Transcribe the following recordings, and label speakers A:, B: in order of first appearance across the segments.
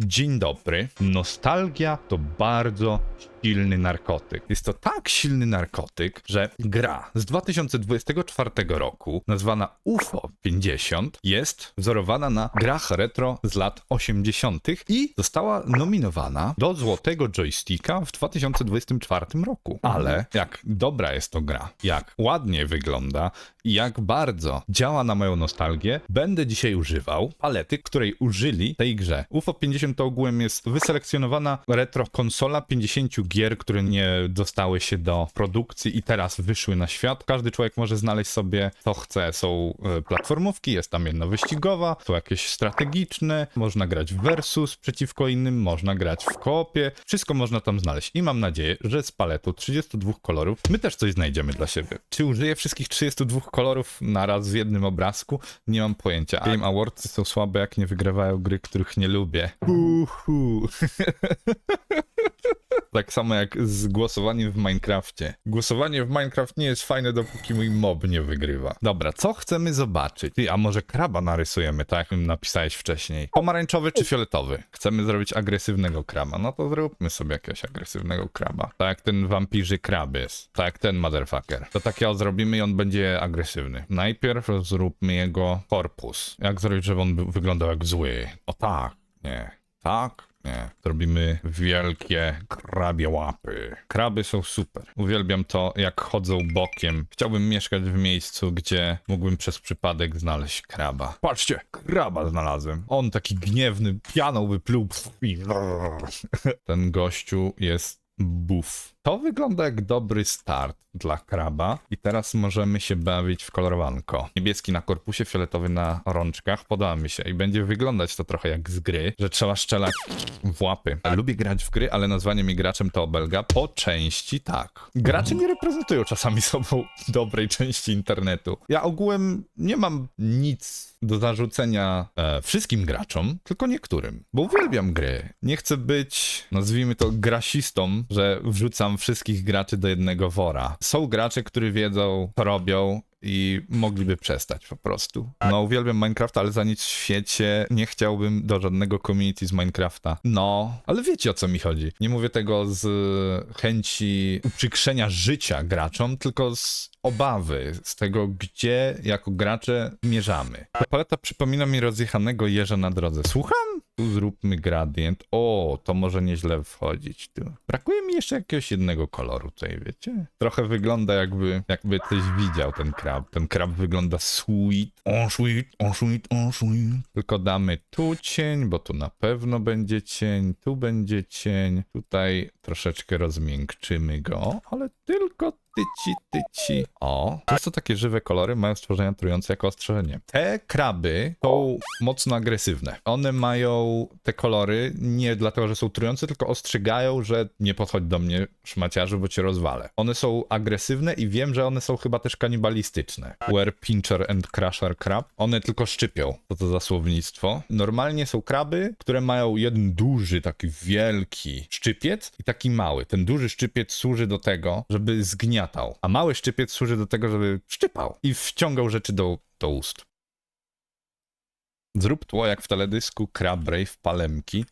A: Dzień dobry. Nostalgia to bardzo silny narkotyk. Jest to tak silny narkotyk, że gra z 2024 roku, nazwana UFO 50, jest wzorowana na grach retro z lat 80. i została nominowana do Złotego Joysticka w 2024 roku. Ale jak dobra jest to gra, jak ładnie wygląda i jak bardzo działa na moją nostalgię, będę dzisiaj używał palety, której użyli tej grze. UFO 50 to ogółem jest wyselekcjonowana retro konsola 50 gier, które nie dostały się do produkcji i teraz wyszły na świat. Każdy człowiek może znaleźć sobie co chce. Są e, platformówki, jest tam jedna wyścigowa, są jakieś strategiczne, można grać w versus przeciwko innym, można grać w koopie. Wszystko można tam znaleźć i mam nadzieję, że z paletu 32 kolorów my też coś znajdziemy dla siebie. Czy użyję wszystkich 32 kolorów naraz w jednym obrazku? Nie mam pojęcia. Game Awards są słabe, jak nie wygrywają gry, których nie lubię. Uhu. Tak samo jak z głosowaniem w Minecrafcie. Głosowanie w Minecraft nie jest fajne, dopóki mój mob nie wygrywa. Dobra, co chcemy zobaczyć? Ty, a może kraba narysujemy, tak jak napisałeś wcześniej? Pomarańczowy czy fioletowy? Chcemy zrobić agresywnego kraba. No to zróbmy sobie jakiegoś agresywnego kraba. Tak jak ten wampirzy krab jest. Tak jak ten motherfucker. To takiego zrobimy i on będzie agresywny. Najpierw zróbmy jego korpus. Jak zrobić, żeby on wyglądał jak zły? O tak, nie. Tak, nie. Zrobimy wielkie krabie łapy. Kraby są super. Uwielbiam to, jak chodzą bokiem. Chciałbym mieszkać w miejscu, gdzie mógłbym przez przypadek znaleźć kraba. Patrzcie, kraba znalazłem. On taki gniewny, pianą wypluł. I... Ten gościu jest buff. To wygląda jak dobry start dla kraba i teraz możemy się bawić w kolorowanko. Niebieski na korpusie, fioletowy na rączkach. Podoba mi się i będzie wyglądać to trochę jak z gry, że trzeba strzelać w łapy. Lubię grać w gry, ale nazwanie mi graczem to obelga. Po części tak. Gracze nie reprezentują czasami sobą dobrej części internetu. Ja ogółem nie mam nic do zarzucenia e, wszystkim graczom, tylko niektórym, bo uwielbiam gry. Nie chcę być, nazwijmy to, grasistą, że wrzucam wszystkich graczy do jednego wora. Są gracze, którzy wiedzą, co robią i mogliby przestać po prostu. No, uwielbiam Minecrafta, ale za nic w świecie nie chciałbym do żadnego community z Minecrafta. No, ale wiecie o co mi chodzi. Nie mówię tego z chęci uprzykrzenia życia graczom, tylko z obawy, z tego, gdzie jako gracze zmierzamy. Ta paleta przypomina mi rozjechanego jeża na drodze. Słucham? Tu zróbmy gradient. O, to może nieźle wchodzić tu. Brakuje mi jeszcze jakiegoś jednego koloru tutaj, wiecie? Trochę wygląda jakby, jakby ktoś widział ten krab. Ten krab wygląda sweet. On sweet, on sweet, on sweet. Tylko damy tu cień, bo tu na pewno będzie cień, tu będzie cień. Tutaj troszeczkę rozmiękczymy go, ale tylko tyci, tyci. O, często takie żywe kolory mają stworzenia trujące jako ostrzeżenie. Te kraby są mocno agresywne. One mają te kolory nie dlatego, że są trujące, tylko ostrzegają, że nie podchodź do mnie, szmaciarzu, bo cię rozwalę. One są agresywne i wiem, że one są chyba też kanibalistyczne. Were Pincher and Crusher Crab. One tylko szczypią. Co to za słownictwo? Normalnie są kraby, które mają jeden duży, taki wielki szczypiec i taki mały. Ten duży szczypiec służy do tego, żeby zgniatał, a mały szczypiec służy do tego, żeby szczypał i wciągał rzeczy do, do ust. Zrób tło jak w teledysku Crab Brave Palemki.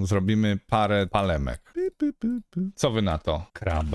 A: Zrobimy parę palemek. Co wy na to? Krab.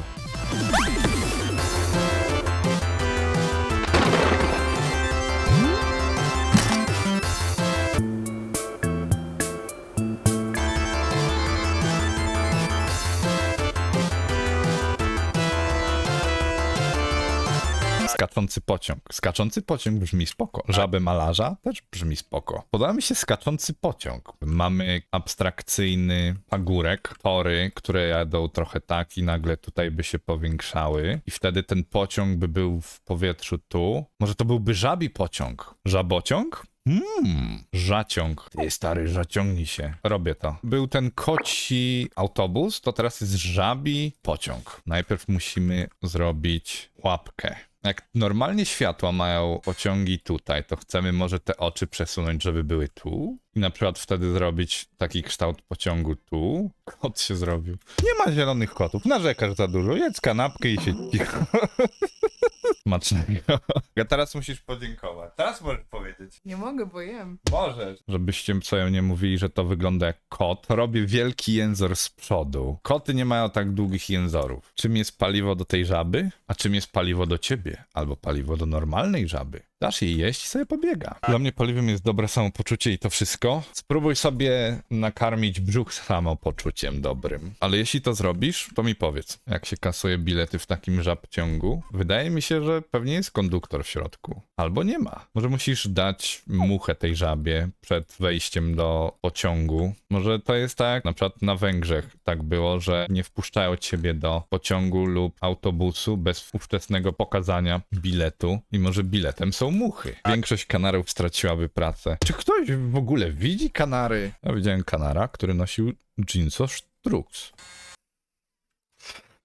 A: Skaczący pociąg. Skaczący pociąg brzmi spoko. Żaby malarza też brzmi spoko. Podoba mi się skaczący pociąg. Mamy abstrakcyjny pagórek, tory, które jadą trochę tak i nagle tutaj by się powiększały i wtedy ten pociąg by był w powietrzu tu. Może to byłby żabi pociąg? Żabociąg? Mmm, żaciąg. Ty stary, żaciągnij się. Robię to. Był ten koci autobus, to teraz jest żabi pociąg. Najpierw musimy zrobić łapkę. Jak normalnie światła mają pociągi tutaj, to chcemy może te oczy przesunąć, żeby były tu i na przykład wtedy zrobić taki kształt pociągu tu. Kot się zrobił. Nie ma zielonych kotów, narzekasz za dużo, jedz kanapkę i się cicho. Smacznego. A teraz musisz podziękować. Teraz możesz powiedzieć.
B: Nie mogę, bo jem.
A: Możesz. Żebyście sobie nie mówili, że to wygląda jak kot. Robię wielki jęzor z przodu. Koty nie mają tak długich jęzorów. Czym jest paliwo do tej żaby? A czym jest paliwo do ciebie? Albo paliwo do normalnej żaby? Dasz jej jeść i sobie pobiega. Dla mnie paliwem jest dobre samopoczucie i to wszystko. Spróbuj sobie nakarmić brzuch samopoczuciem dobrym. Ale jeśli to zrobisz, to mi powiedz, jak się kasuje bilety w takim żabciągu. Wydaje mi się, że pewnie jest konduktor w środku. Albo nie ma. Może musisz dać muchę tej żabie przed wejściem do pociągu. Może to jest tak, na przykład na Węgrzech tak było, że nie wpuszczają ciebie do pociągu lub autobusu bez ówczesnego pokazania biletu i może biletem są muchy. Większość kanarów straciłaby pracę. Czy ktoś w ogóle widzi kanary? Ja widziałem kanara, który nosił jeanso Strux.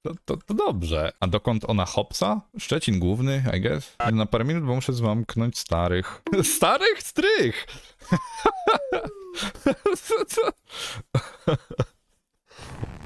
A: To, to, to dobrze. A dokąd ona hopsa? Szczecin główny, I guess. Na parę minut, bo muszę zamknąć starych. Starych strych!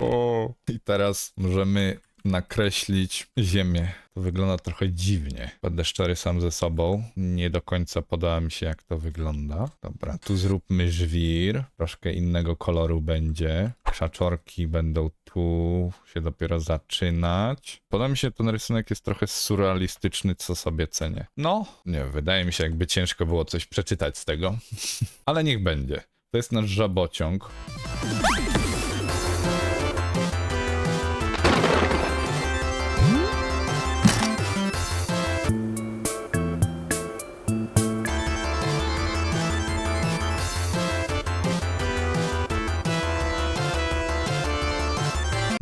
A: O. I teraz możemy nakreślić ziemię. To wygląda trochę dziwnie. Będę szczery sam ze sobą. Nie do końca podoba mi się, jak to wygląda. Dobra, tu zróbmy żwir. Troszkę innego koloru będzie. Krzaczorki będą tu się dopiero zaczynać. Podoba mi się, ten rysunek jest trochę surrealistyczny, co sobie cenię. No, nie, wydaje mi się, jakby ciężko było coś przeczytać z tego. Ale niech będzie. To jest nasz żabociąg.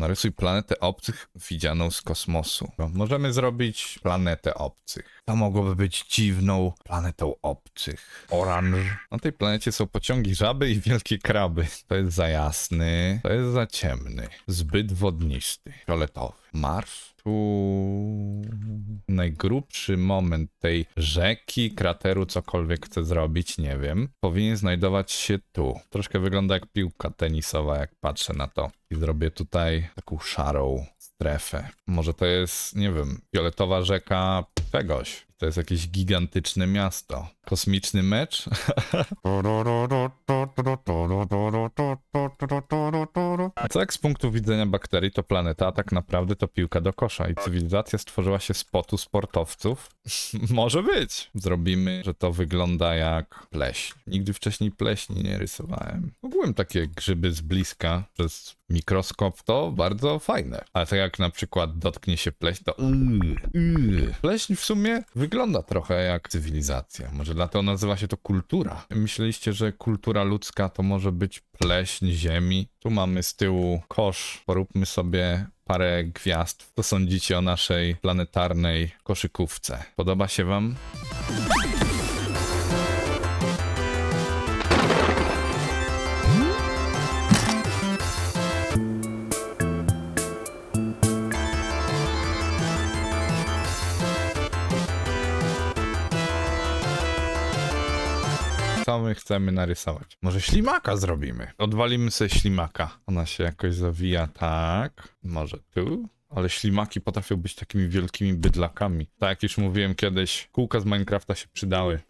A: Narysuj planetę obcych widzianą z kosmosu. Możemy zrobić planetę obcych. To mogłoby być dziwną planetą obcych. Oranż. Na tej planecie są pociągi żaby i wielkie kraby. To jest za jasny, to jest za ciemny. Zbyt wodnisty. Fioletowy. Mars? Tu najgrubszy moment tej rzeki, krateru, cokolwiek chcę zrobić, nie wiem, powinien znajdować się tu. Troszkę wygląda jak piłka tenisowa, jak patrzę na to. I zrobię tutaj taką szarą strefę. Może to jest, nie wiem, fioletowa rzeka Pegos. To jest jakieś gigantyczne miasto. Kosmiczny mecz? A co jak z punktu widzenia bakterii to planeta, a tak naprawdę to piłka do kosza i cywilizacja stworzyła się z potu sportowców? Może być. Zrobimy, że to wygląda jak pleśń. Nigdy wcześniej pleśni nie rysowałem. Ogółem takie grzyby z bliska przez mikroskop to bardzo fajne. Ale tak jak na przykład dotknie się pleśń, to yy, yy. Pleśń w sumie wygląda trochę jak cywilizacja. Może dlatego nazywa się to kultura. Myśleliście, że kultura ludzka to może być pleśń ziemi? Tu mamy z tyłu kosz. Poróbmy sobie parę gwiazd. Co sądzicie o naszej planetarnej koszykówce? Podoba się wam? Co my chcemy narysować? Może ślimaka zrobimy. Odwalimy sobie ślimaka. Ona się jakoś zawija tak. Może tu? Ale ślimaki potrafią być takimi wielkimi bydlakami. Tak jak już mówiłem kiedyś, kółka z Minecrafta się przydały.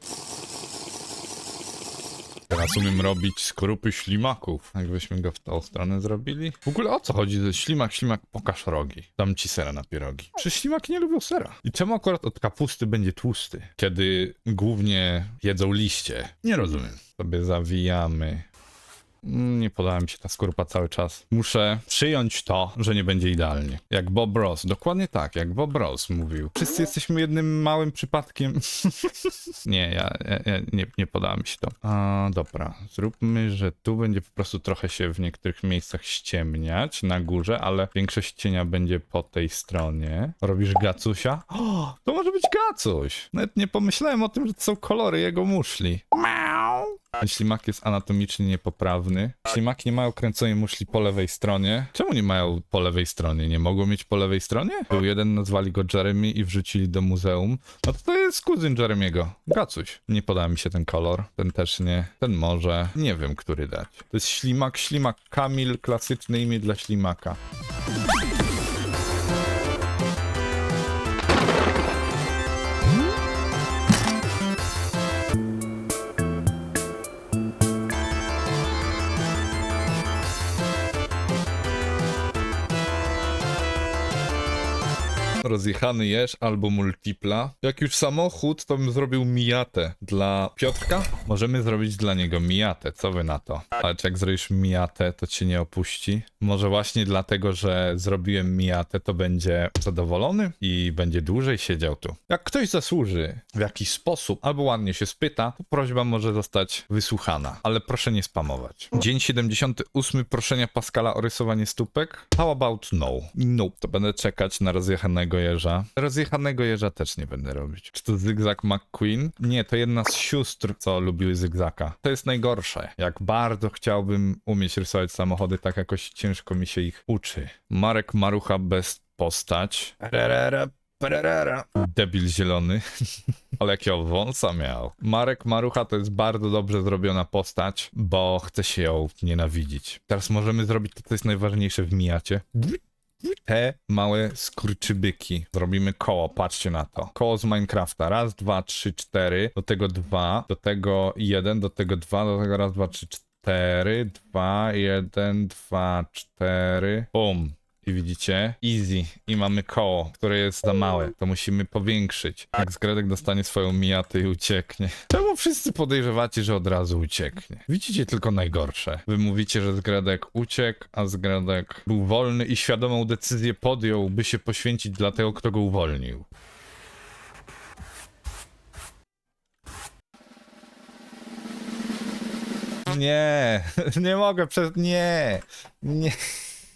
A: Teraz umiem robić skorupy ślimaków. Jakbyśmy go w tą stronę zrobili. W ogóle o co chodzi? Ślimak, ślimak, pokaż rogi. Dam ci sera na pierogi. Przecież ślimaki nie lubią sera. I czemu akurat od kapusty będzie tłusty? Kiedy głównie jedzą liście. Nie rozumiem. Sobie zawijamy. Nie podoba mi się ta skorupa cały czas. Muszę przyjąć to, że nie będzie idealnie. Jak Bob Ross. Dokładnie tak, jak Bob Ross mówił. Wszyscy jesteśmy jednym małym przypadkiem. nie, ja, ja, ja nie, nie podoba mi się to. A, dobra. Zróbmy, że tu będzie po prostu trochę się w niektórych miejscach ściemniać na górze, ale większość cienia będzie po tej stronie. Robisz gacusia? O, to może być gacuś. Nawet nie pomyślałem o tym, że to są kolory jego muszli. Miau. Ten ślimak jest anatomicznie niepoprawny. Ślimaki nie mają kręconej muszli po lewej stronie. Czemu nie mają po lewej stronie? Nie mogą mieć po lewej stronie? Był jeden, nazwali go Jeremy i wrzucili do muzeum. No to to jest kuzyn Jeremiego. Gacuś. Nie podoba mi się ten kolor. Ten też nie. Ten może. Nie wiem, który dać. To jest ślimak, ślimak Kamil, klasyczne imię dla ślimaka. Rozjechany jesz albo multipla. Jak już samochód, to bym zrobił Miatę. Dla Piotrka możemy zrobić dla niego Miatę. Co wy na to? Ale czy jak zrobisz Miatę, to cię nie opuści? Może właśnie dlatego, że zrobiłem Miatę, to będzie zadowolony i będzie dłużej siedział tu. Jak ktoś zasłuży w jakiś sposób albo ładnie się spyta, to prośba może zostać wysłuchana. Ale proszę nie spamować. Dzień 78 proszenia Pascala o rysowanie stópek. How about no? Nope. To będę czekać na rozjechanego jeża. Rozjechanego jeża też nie będę robić. Czy to Zygzak McQueen? Nie, to jedna z sióstr, co lubiły Zygzaka. To jest najgorsze. Jak bardzo chciałbym umieć rysować samochody, tak jakoś ciężko mi się ich uczy. Marek Marucha bez postać. Rerere, pererere. Debil zielony. Ale jakiego wąsa miał. Marek Marucha to jest bardzo dobrze zrobiona postać, bo chce się ją nienawidzić. Teraz możemy zrobić to, co jest najważniejsze w Miacie. Te małe skurczybyki. Zrobimy koło, patrzcie na to. Koło z Minecrafta. Raz, dwa, trzy, cztery. Do tego dwa. Do tego jeden. Do tego dwa. Do tego raz, dwa, trzy, cztery. Dwa, jeden, dwa, cztery. Bum. I widzicie? Easy. I mamy koło, które jest za małe. To musimy powiększyć. Jak Zgredek dostanie swoją mijatę i ucieknie. Czemu wszyscy podejrzewacie, że od razu ucieknie? Widzicie tylko najgorsze. Wy mówicie, że Zgredek uciekł, a Zgredek był wolny i świadomą decyzję podjął, by się poświęcić dla tego, kto go uwolnił. Nie, nie mogę przez... Nie, nie.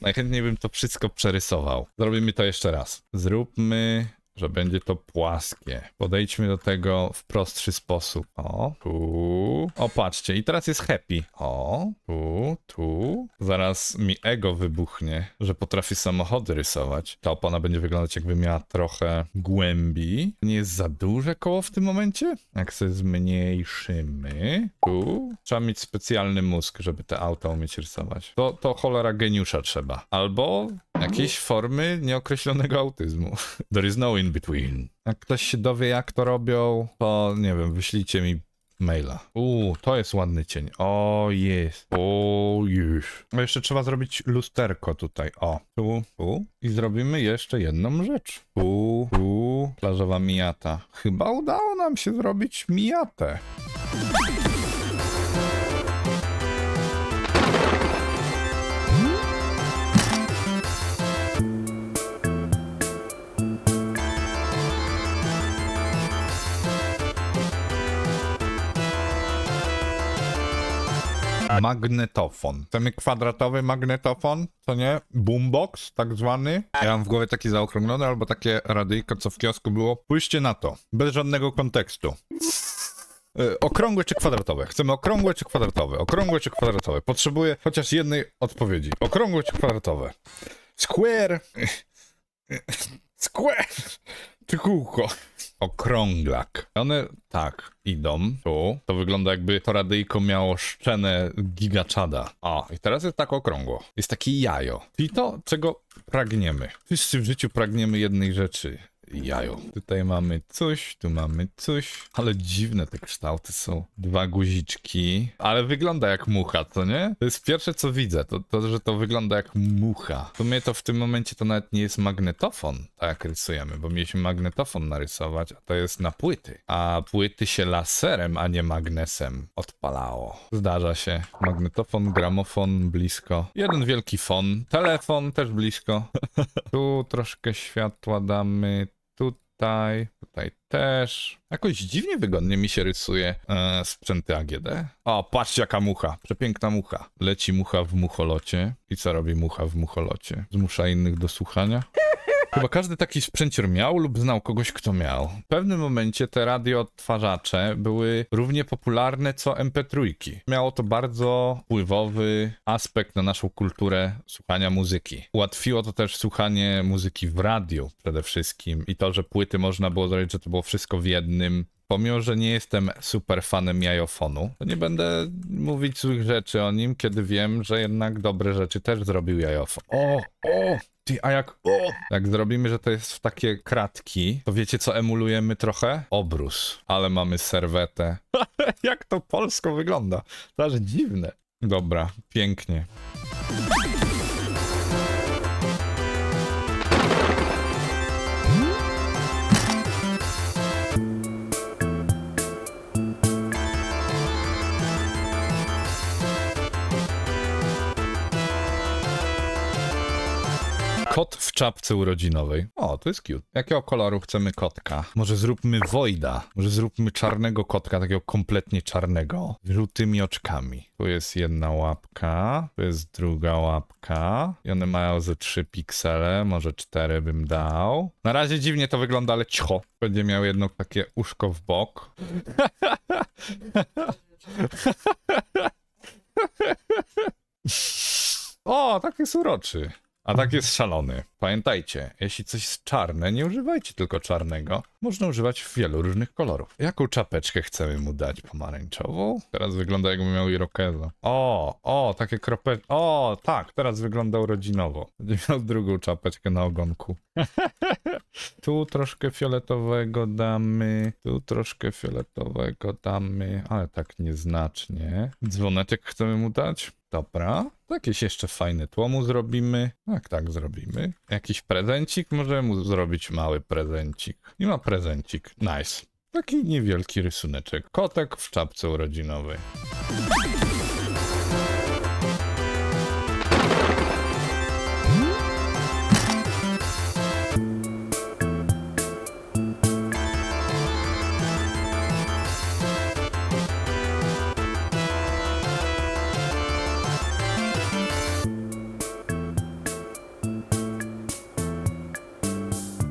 A: Najchętniej bym to wszystko przerysował. Zrobimy to jeszcze raz. Zróbmy, że będzie to płaskie. Podejdźmy do tego w prostszy sposób. O, tu. O, patrzcie, i teraz jest happy. O, tu, tu. Zaraz mi ego wybuchnie, że potrafi samochody rysować. Ta opona będzie wyglądać jakby miała trochę głębi. Nie jest za duże koło w tym momencie? Jak sobie zmniejszymy. Tu. Trzeba mieć specjalny mózg, żeby te auta umieć rysować. To, to cholera geniusza trzeba. Albo jakiejś formy nieokreślonego autyzmu. There is no in between. Jak ktoś się dowie, jak to robią, to nie wiem, wyślijcie mi maila. Uuu, to jest ładny cień. O, jest. O, już. A jeszcze trzeba zrobić lusterko tutaj. O, tu, tu. I zrobimy jeszcze jedną rzecz. Tu, tu. Plażowa mijata. Chyba udało nam się zrobić mijatę. Magnetofon. Chcemy kwadratowy magnetofon, co nie? Boombox, tak zwany. Ja mam w głowie taki zaokrąglony, albo takie radyjko, co w kiosku było. Pójście na to, bez żadnego kontekstu. Y, Okrągłe czy kwadratowe? Chcemy okrągłe czy kwadratowe? Okrągłe czy kwadratowe? Potrzebuję chociaż jednej odpowiedzi. Okrągłe czy kwadratowe? Square. Square. Czy kółko? Okrąglak. One tak idą tu. To wygląda jakby to radyjko miało szczenę gigaczada. O, i teraz jest tak okrągło. Jest takie jajo. I to, czego pragniemy. Wszyscy w życiu pragniemy jednej rzeczy. Jajo. Tutaj mamy coś, tu mamy coś, ale dziwne te kształty są. Dwa guziczki, ale wygląda jak mucha, co nie? To jest pierwsze, co widzę, to, to że to wygląda jak mucha. W sumie to w tym momencie to nawet nie jest magnetofon, tak jak rysujemy, bo mieliśmy magnetofon narysować, a to jest na płyty. A płyty się laserem, a nie magnesem odpalało. Zdarza się. Magnetofon, gramofon blisko. Jeden wielki fon. Telefon też blisko. tu troszkę światła damy. Tutaj, tutaj też. Jakoś dziwnie wygodnie mi się rysuje e, sprzęty AGD. O, patrzcie jaka mucha. Przepiękna mucha. Leci mucha w mucholocie. I co robi mucha w mucholocie? Zmusza innych do słuchania. Chyba każdy taki sprzęcior miał lub znał kogoś, kto miał. W pewnym momencie te radioodtwarzacze były równie popularne co MP3. Miało to bardzo wpływowy aspekt na naszą kulturę słuchania muzyki. Ułatwiło to też słuchanie muzyki w radiu przede wszystkim i to, że płyty można było zrobić, że to było wszystko w jednym. Pomimo, że nie jestem super fanem jajofonu, to nie będę mówić złych rzeczy o nim, kiedy wiem, że jednak dobre rzeczy też zrobił jajofon. O, o, ty, a jak, jak zrobimy, że to jest w takie kratki, to wiecie co emulujemy trochę? Obrus, ale mamy serwetę. jak to polsko wygląda? To aż dziwne. Dobra, pięknie. Kot w czapce urodzinowej. O, to jest cute. Jakiego koloru chcemy kotka? Może zróbmy Wojda. Może zróbmy czarnego kotka, takiego kompletnie czarnego. Z żółtymi oczkami. Tu jest jedna łapka, tu jest druga łapka. I one mają ze trzy piksele, może cztery bym dał. Na razie dziwnie to wygląda, ale cicho. Będzie miał jedno takie uszko w bok. O, tak jest uroczy. A tak jest szalony. Pamiętajcie, jeśli coś jest czarne, nie używajcie tylko czarnego. Można używać wielu różnych kolorów. Jaką czapeczkę chcemy mu dać? Pomarańczową? Teraz wygląda jakby miał irokeza. O, o, takie krope... O, tak, teraz wygląda urodzinowo. Będzie miał drugą czapeczkę na ogonku. tu troszkę fioletowego damy, tu troszkę fioletowego damy, ale tak nieznacznie. Dzwoneczek chcemy mu dać? Dobra. Jakieś jeszcze fajne tło mu zrobimy. Tak, tak zrobimy. Jakiś prezencik? Możemy mu zrobić mały prezencik. I ma prezencik. Nice. Taki niewielki rysuneczek. Kotek w czapce urodzinowej.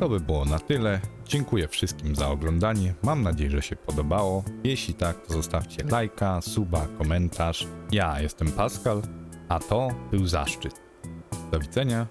A: To by było na tyle. Dziękuję wszystkim za oglądanie. Mam nadzieję, że się podobało. Jeśli tak, to zostawcie lajka, suba, komentarz. Ja jestem Pascal, a to był zaszczyt. Do widzenia.